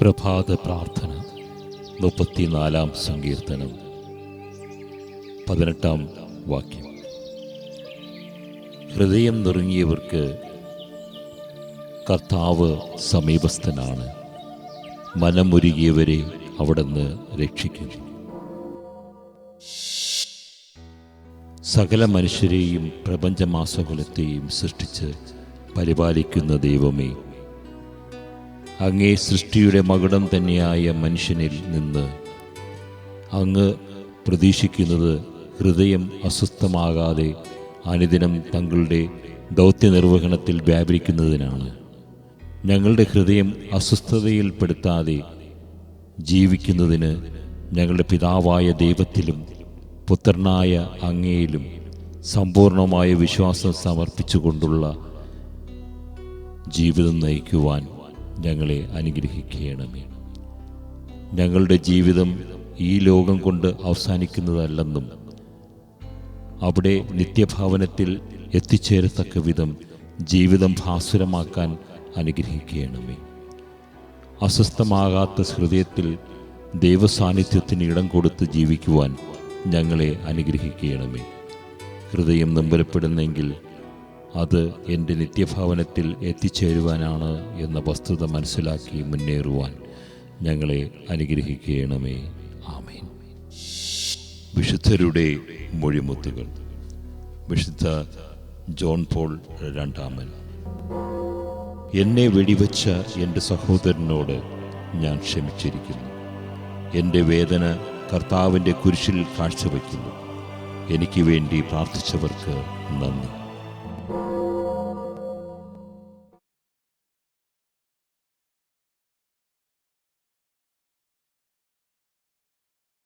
പ്രഭാത പ്രാർത്ഥന മുപ്പത്തിനാലാം സങ്കീർത്തനം. പതിനെട്ടാം വാക്യം. ഹൃദയം നുറുങ്ങിയവർക്ക് കർത്താവ് സമീപസ്ഥനാണ്. മനമൊരുകിയവരെ അവിടുന്ന് രക്ഷിക്കും. സകല മനുഷ്യരെയും പ്രപഞ്ചമാസകുലത്തെയും സൃഷ്ടിച്ച് പരിപാലിക്കുന്ന ദൈവമേ അങ്ങേ സൃഷ്ടിയുടെ മകുടം തന്നെയായ മനുഷ്യനിൽ നിന്ന്. അങ്ങ് പ്രതീക്ഷിക്കുന്നത് ഹൃദയം അസ്വസ്ഥമാകാതെ അനുദിനം തങ്ങളുടെ ദൗത്യ നിർവഹണത്തിൽ വ്യാപരിക്കുന്നതിനാണ്. ഞങ്ങളുടെ ഹൃദയം അസ്വസ്ഥതയിൽപ്പെടുത്താതെ ജീവിക്കുന്നതിന് ഞങ്ങളുടെ പിതാവായ ദൈവത്തിലും പുത്രനായ അങ്ങയിലും സമ്പൂർണമായ വിശ്വാസം സമർപ്പിച്ചുകൊണ്ടുള്ള ജീവിതം നയിക്കുവാൻ ഞങ്ങളെ അനുഗ്രഹിക്കണമേ. ഞങ്ങളുടെ ജീവിതം ഈ ലോകം കൊണ്ട് അവസാനിക്കുന്നതല്ലെന്നും അവിടെ നിത്യഭാവനത്തിൽ എത്തിച്ചേരത്തക്ക വിധം ജീവിതം ഭാസുരമാക്കാൻ അനുഗ്രഹിക്കണമേ. അസ്വസ്ഥമാകാത്ത ഹൃദയത്തിൽ ദൈവസാന്നിധ്യത്തിന് ഇടം കൊടുത്ത് ജീവിക്കുവാൻ ഞങ്ങളെ അനുഗ്രഹിക്കണമേ. ഹൃദയം നമ്പരപ്പെടുന്നെങ്കിൽ അത് എന്റെ നിത്യഭവനത്തിൽ എത്തിച്ചേരുവാനാണ് എന്ന വസ്തുത മനസ്സിലാക്കി മുന്നേറുവാൻ ഞങ്ങളെ അനുഗ്രഹിക്കണമേ. ആമേൻ. വിശുദ്ധരുടെ മൊഴിമുത്തുകൾ. വിശുദ്ധ ജോൺ പോൾ രണ്ടാമൻ. എന്നെ വെടിവെച്ച എന്റെ സഹോദരനോട് ഞാൻ ക്ഷമിച്ചിരിക്കുന്നു. എന്റെ വേദന കർത്താവിന്റെ കുരിശിൽ കാഴ്ചവെക്കുന്നു. എനിക്ക് വേണ്ടി പ്രാർത്ഥിച്ചവർക്ക് നന്ദി.